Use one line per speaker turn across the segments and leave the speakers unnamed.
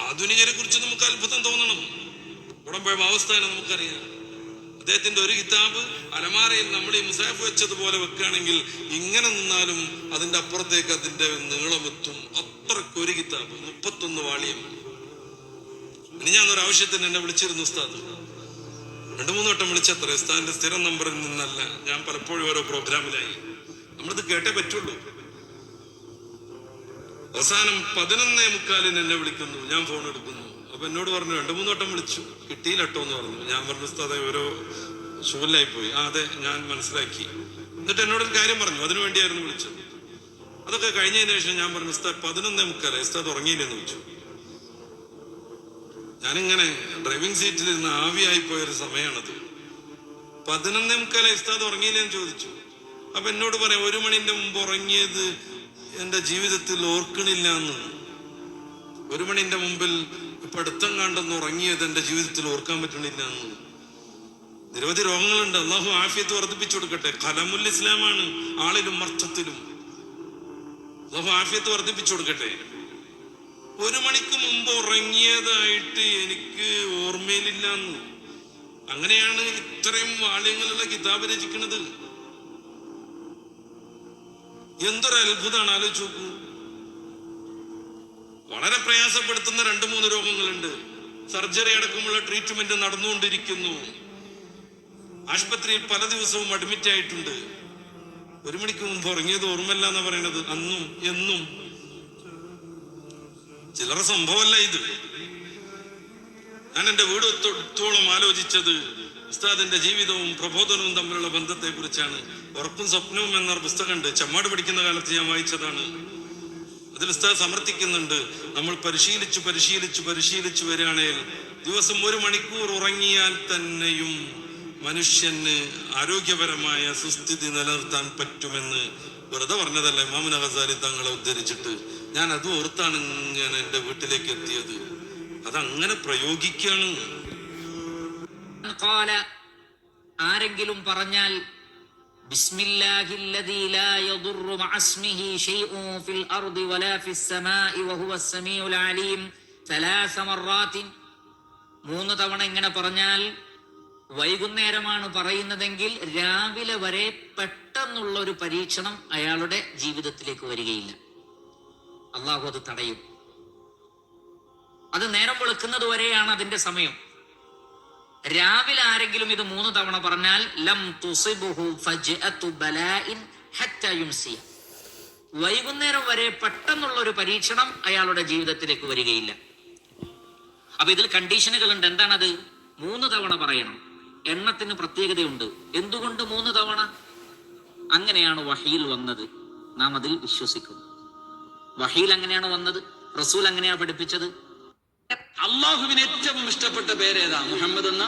ആധുനികരെ കുറിച്ച് നമുക്ക് അത്ഭുതം തോന്നണം. ഉടമ്പഴ അവസ്ഥാനം നമുക്കറിയാം. അദ്ദേഹത്തിന്റെ ഒരു കിതാബ് അലമാരയിൽ നമ്മൾ ഈ മുസാഫ് വെച്ചതുപോലെ വെക്കുകയാണെങ്കിൽ ഇങ്ങനെ നിന്നാലും അതിന്റെ അപ്പുറത്തേക്ക് അതിന്റെ നീളമെത്തും. അത്രക്കൊരു കിതാബ് മുപ്പത്തൊന്ന് വാളിയം. ഇനി ഞാൻ ഒരു ആവശ്യത്തിന് എന്നെ വിളിച്ചിരുന്നു ഉസ്താദ്. രണ്ടു മൂന്ന് വട്ടം വിളിച്ചത്ര ഉസ്താദിന്റെ സ്ഥിരം നമ്പറിൽ നിന്നല്ല. ഞാൻ പലപ്പോഴും ഓരോ പ്രോഗ്രാമിലായി നമ്മളിത് കേട്ടേ പറ്റുള്ളൂ. അവസാനം പതിനൊന്നേ മുക്കാലിന് എന്നെ വിളിക്കുന്നു. ഞാൻ ഫോൺ എടുക്കുന്നു. അപ്പൊ എന്നോട് പറഞ്ഞു രണ്ടു മൂന്ന് വട്ടം വിളിച്ചു. കിട്ടിയില്ലട്ടോ എന്ന് പറഞ്ഞു. ഞാൻ പറഞ്ഞു ഉസ്താദെ ഓരോ ഷൂലായി പോയി ആ അതെ ഞാൻ മനസ്സിലാക്കി. എന്നിട്ട് എന്നോട് ഒരു കാര്യം പറഞ്ഞു. അതിനു വേണ്ടിയായിരുന്നു വിളിച്ചത്. അതൊക്കെ കഴിഞ്ഞതിന് ശേഷം ഞാൻ പറഞ്ഞു ഉസ്താദ് പതിനൊന്നേ മുക്കാലേ. ഉസ്താദ് ഉറങ്ങിയില്ലെന്ന് വിളിച്ചു. ഞാനിങ്ങനെ ഡ്രൈവിംഗ് സീറ്റിൽ ഇരുന്ന് ആവിയായി പോയൊരു സമയമാണത് പതിനൊന്നേ മുക്കാലേ ഉസ്താദ് ഉറങ്ങിയില്ലെന്ന് ചോദിച്ചു. അപ്പൊ എന്നോട് പറയാം ഒരു മണിന്റെ മുമ്പ് ഉറങ്ങിയത് എന്റെ ജീവിതത്തിൽ ഓർക്കണില്ല എന്ന്. ഒരു മണിന്റെ മുമ്പിൽ പഠിത്തം കണ്ടെന്ന് ഉറങ്ങിയത് എന്റെ ജീവിതത്തിൽ ഓർക്കാൻ പറ്റണില്ല എന്ന്. നിരവധി രോഗങ്ങളുണ്ട്. അള്ളാഹു ആഫിയത്ത് വർദ്ധിപ്പിച്ചു കൊടുക്കട്ടെ. കലമുൽ ഇസ്ലാമാണ് ആളിലും അർത്ഥത്തിലും അള്ളാഹു ആഫിയത്ത് വർദ്ധിപ്പിച്ചു കൊടുക്കട്ടെ. ഒരു മണിക്ക് മുമ്പ് ഉറങ്ങിയതായിട്ട് എനിക്ക് ഓർമ്മയിലില്ല എന്ന്. അങ്ങനെയാണ് ഇത്രയും വാള്യങ്ങളുള്ള കിതാബ് രചിക്കുന്നത് എന്തൊരു അത്ഭുതമാണ് ആലോചിച്ച് നോക്കൂ. വളരെ പ്രയാസപ്പെടുത്തുന്ന രണ്ട് മൂന്ന് രോഗങ്ങളുണ്ട്. സർജറി അടക്കമുള്ള ട്രീറ്റ്മെന്റ് നടന്നുകൊണ്ടിരിക്കുന്നു. ആശുപത്രിയിൽ പല ദിവസവും അഡ്മിറ്റ് ആയിട്ടുണ്ട്. ഒരു മണിക്ക് മുമ്പ് ഉറങ്ങിയത് ഓർമ്മല്ല എന്ന് പറയണത്. അന്നും എന്നും. ചില്ലറ സംഭവമല്ല ഇത്. ഞാൻ എന്റെ വീട് എത്തോളം ആലോചിച്ചത്. ഉസ്താദിന്റെ ജീവിതവും പ്രബോധനവും തമ്മിലുള്ള ബന്ധത്തെ കുറിച്ചാണ് ഉറപ്പും സ്വപ്നവും എന്നൊരു പുസ്തകമുണ്ട് ചമ്മാട് പഠിക്കുന്ന കാലത്ത് ഞാൻ വായിച്ചതാണ്. അതിൽ ഉസ്താദ് സമർത്ഥിക്കുന്നുണ്ട് നമ്മൾ പരിശീലിച്ചു പരിശീലിച്ചു പരിശീലിച്ചു വരികയാണെങ്കിൽ ദിവസം ഒരു മണിക്കൂർ ഉറങ്ങിയാൽ തന്നെയും മനുഷ്യന് ആരോഗ്യപരമായ സുസ്ഥിതി നിലനിർത്താൻ പറ്റുമെന്ന് വെറുതെ പറഞ്ഞതല്ല. ഇമാമുന ഹസാരി തങ്ങളെ ഉദ്ധരിച്ചിട്ട് ഞാൻ അത് ഓർത്താണ് ഇങ്ങനെ എന്റെ വീട്ടിലേക്ക് എത്തിയത്. അതങ്ങനെ പ്രയോഗിക്കാണ്
കാല ആരെങ്കിലും പറഞ്ഞാൽ മൂന്ന് തവണ ഇങ്ങനെ പറഞ്ഞാൽ വൈകുന്നേരമാണ് പറയുന്നതെങ്കിൽ രാവിലെ വരെ പെട്ടെന്നുള്ള ഒരു പരീക്ഷണം അയാളുടെ ജീവിതത്തിലേക്ക് വരികയില്ല. അള്ളാഹു അത് തടയും. അത് നേരം വെളുക്കുന്നത് വരെയാണ് അതിന്റെ സമയം. രാവിലെ ആരെങ്കിലും ഇത് മൂന്ന് തവണ പറഞ്ഞാൽ ലം തുസിബുഹു വൈകുന്നേരം വരെ പെട്ടെന്നുള്ള ഒരു പരീക്ഷണം അയാളുടെ ജീവിതത്തിലേക്ക് വരികയില്ല. അപ്പൊ ഇതിൽ കണ്ടീഷനുകൾ ഉണ്ട് എന്താണത്? മൂന്ന് തവണ പറയണം. എണ്ണത്തിന് പ്രത്യേകതയുണ്ട്. എന്തുകൊണ്ട് മൂന്ന് തവണ? അങ്ങനെയാണ് വഹീൽ വന്നത്. നാം അതിൽ വിശ്വസിക്കുന്നു. വഹീൽ അങ്ങനെയാണ് വന്നത്. റസൂൽ അങ്ങനെയാണ് പഠിപ്പിച്ചത്.
അള്ളാഹുവിന് ഏറ്റവും ഇഷ്ടപ്പെട്ട പേരേതാ? മുഹമ്മദ് എന്ന?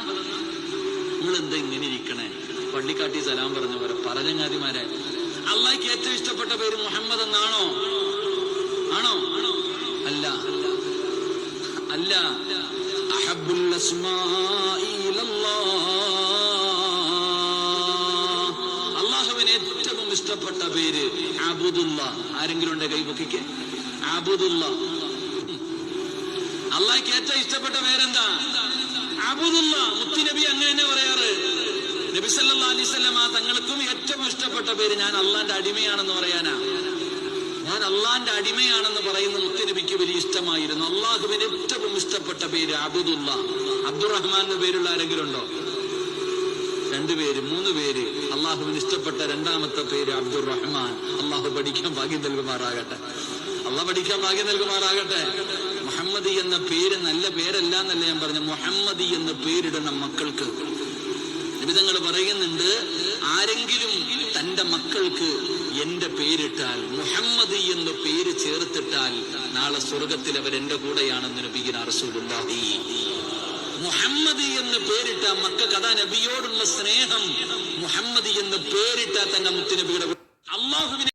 നിങ്ങൾ എന്താ ഇങ്ങനെ ഇരിക്കണേ? പള്ളിക്കാട്ടി സലാം പറഞ്ഞ പോലെ പറഞ്ഞങ്ങാതിമാരെ അള്ളാഹിക്ക് ഏറ്റവും ഇഷ്ടപ്പെട്ട പേര് മുഹമ്മദ് എന്നാണോ? ആണോ? അല്ല. അല്ല. അള്ളാഹുവിന് ഏറ്റവും ഇഷ്ടപ്പെട്ട പേര് അബുദുല്ല. ആരെങ്കിലും ഉണ്ടെ കൈ കൈപൊക്കിക്ക് അബുദുല്ല. അള്ളാഹിക്ക് ഏറ്റവും ഇഷ്ടപ്പെട്ട പേരെന്താ? മുത്തി മുത്തുനബി അങ്ങനെ തന്നെ പറയാറ്. നബി സല്ലാ ആ തങ്ങൾക്കും ഏറ്റവും ഇഷ്ടപ്പെട്ട പേര് ഞാൻ അള്ളാന്റെ അടിമയാണെന്ന് പറയാനാ. ഞാൻ അള്ളാന്റെ അടിമയാണെന്ന് പറയുന്ന മുത്തുനബിക്ക് വലിയ ഇഷ്ടമായിരുന്നു. അള്ളാഹുവിന് ഏറ്റവും ഇഷ്ടപ്പെട്ട പേര് അബുദുള്ള. അബ്ദുറഹ്മാൻ എന്ന പേരുള്ള ആരെങ്കിലും ഉണ്ടോ? രണ്ടുപേര് മൂന്ന് പേര്. അള്ളാഹുവിന് ഇഷ്ടപ്പെട്ട രണ്ടാമത്തെ പേര് അബ്ദുറഹ്മാൻ. അള്ളാഹു പഠിക്കാൻ ഭാഗ്യം നൽകുമാറാകട്ടെ. അള്ളാഹ് പഠിക്കാൻ ഭാഗ്യം നൽകുമാറാകട്ടെ. മുഹമ്മദി എന്ന പേര് നല്ല പേരല്ല എന്നല്ല ഞാൻ പറഞ്ഞു മുഹമ്മദി എന്ന പേരിടണം മക്കൾക്ക്. നിബിതങ്ങൾ പറയുന്നുണ്ട് ആരെങ്കിലും തന്റെ മക്കൾക്ക് എന്റെ പേരിട്ടാൽ മുഹമ്മദ് എന്ന പേര് ചേർത്തിട്ടാൽ നാളെ സ്വർഗത്തിൽ അവർ എന്റെ കൂടെയാണെന്ന് നബിഗിന റസൂലുള്ളാഹി മുഹമ്മദ് എന്ന് പേരിട്ട മക്കൾക്ക് അതാ നബിയോടുള്ള സ്നേഹം. മുഹമ്മദ് എന്ന് പേരിട്ട തന്നെ മുത്തുനബിയുടെ അള്ളാഹുവിനെ